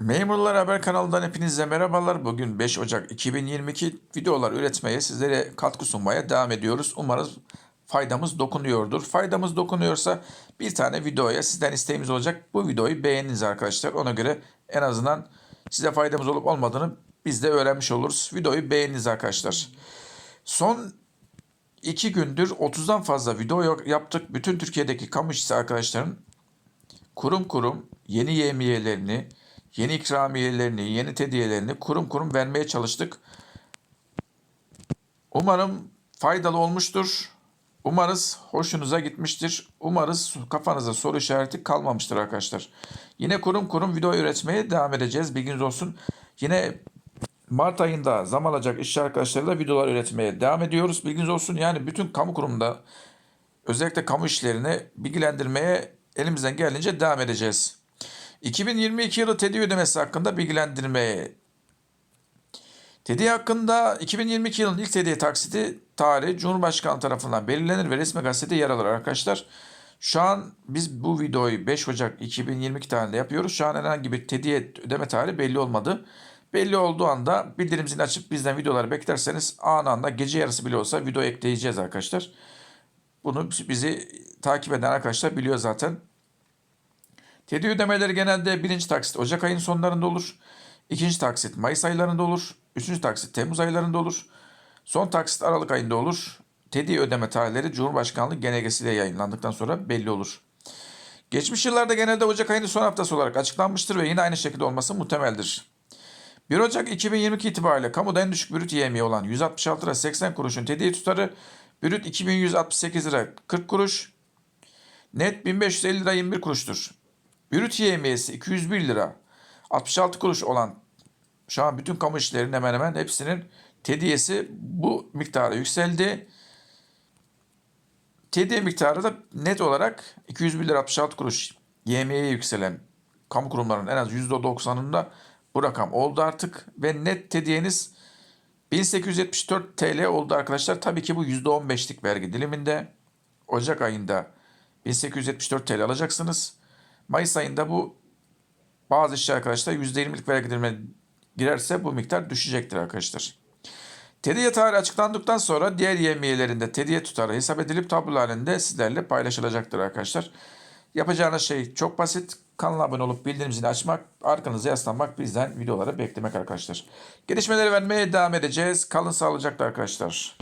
Memurlar Haber kanalından hepinize merhabalar. Bugün 5 Ocak 2022 videolar üretmeye, sizlere katkı sunmaya devam ediyoruz. Umarız faydamız dokunuyordur. Faydamız dokunuyorsa bir tane videoya sizden isteğimiz olacak. Bu videoyu beğeniniz arkadaşlar. Ona göre en azından size faydamız olup olmadığını biz de öğrenmiş oluruz. Videoyu beğeniniz arkadaşlar. Son iki gündür 30'dan fazla video yaptık. Bütün Türkiye'deki kamu işçisi arkadaşların kurum kurum yeni yemiyelerini, yeni ikramiyelerini, yeni hediyelerini kurum kurum vermeye çalıştık. Umarım faydalı olmuştur. Umarız hoşunuza gitmiştir. Umarız kafanıza soru işareti kalmamıştır arkadaşlar. Yine kurum kurum video üretmeye devam edeceğiz. Bilginiz olsun. Yine Mart ayında zam alacak işçi arkadaşlarıyla videolar üretmeye devam ediyoruz. Bilginiz olsun. Yani bütün kamu kurumunda özellikle kamu işlerini bilgilendirmeye elimizden geldiğince devam edeceğiz. 2022 yılı TEDI ödemesi hakkında bilgilendirmeye TEDI hakkında 2022 yılının ilk TEDI taksiti tarihi Cumhurbaşkanı tarafından belirlenir ve resmi gazetede yer alır arkadaşlar. Şu an biz bu videoyu 5 Ocak 2022 tarihinde yapıyoruz. Şu an herhangi bir TEDI ödeme tarihi belli olmadı. Belli olduğu anda bildirim zilini açıp bizden videoları beklerseniz anında gece yarısı bile olsa video ekleyeceğiz arkadaşlar. Bunu bizi takip eden arkadaşlar biliyor zaten. TEDI ödemeleri genelde birinci taksit Ocak ayının sonlarında olur. İkinci taksit Mayıs aylarında olur. Üçüncü taksit Temmuz aylarında olur. Son taksit Aralık ayında olur. TEDI ödeme tarihleri Cumhurbaşkanlığı genelgesiyle yayınlandıktan sonra belli olur. Geçmiş yıllarda genelde Ocak ayının son haftası olarak açıklanmıştır ve yine aynı şekilde olması muhtemeldir. 1 Ocak 2022 itibariyle kamuda en düşük brüt yemeği olan 166 lira 80 kuruşun TEDI tutarı brüt 2168 lira 40 kuruş, net 1550 lira 21 kuruştur. Brüt yemiyesi 201 lira 66 kuruş olan şu an bütün kamu işlerinin hemen hemen hepsinin tediyesi bu miktara yükseldi. Tediye miktarı da net olarak 201 lira 66 kuruş yemeğe yükselen kamu kurumlarının en az %90'ında bu rakam oldu artık ve net tediyeniz 1874 TL oldu arkadaşlar. Tabii ki bu %15'lik vergi diliminde. Ocak ayında 1874 TL alacaksınız. Mayıs ayında bu bazı işçi arkadaşlar %20'lik vergi dilimine girerse bu miktar düşecektir arkadaşlar. Tediye tarihi açıklandıktan sonra diğer yemiyelerinde tediye tutarı hesap edilip tablo halinde sizlerle paylaşılacaktır arkadaşlar. Yapacağınız şey çok basit. Kanala abone olup bildirim açmak, arkanıza yaslanmak, bizden videoları beklemek arkadaşlar. Gelişmeleri vermeye devam edeceğiz. Kalın sağlıcakla arkadaşlar.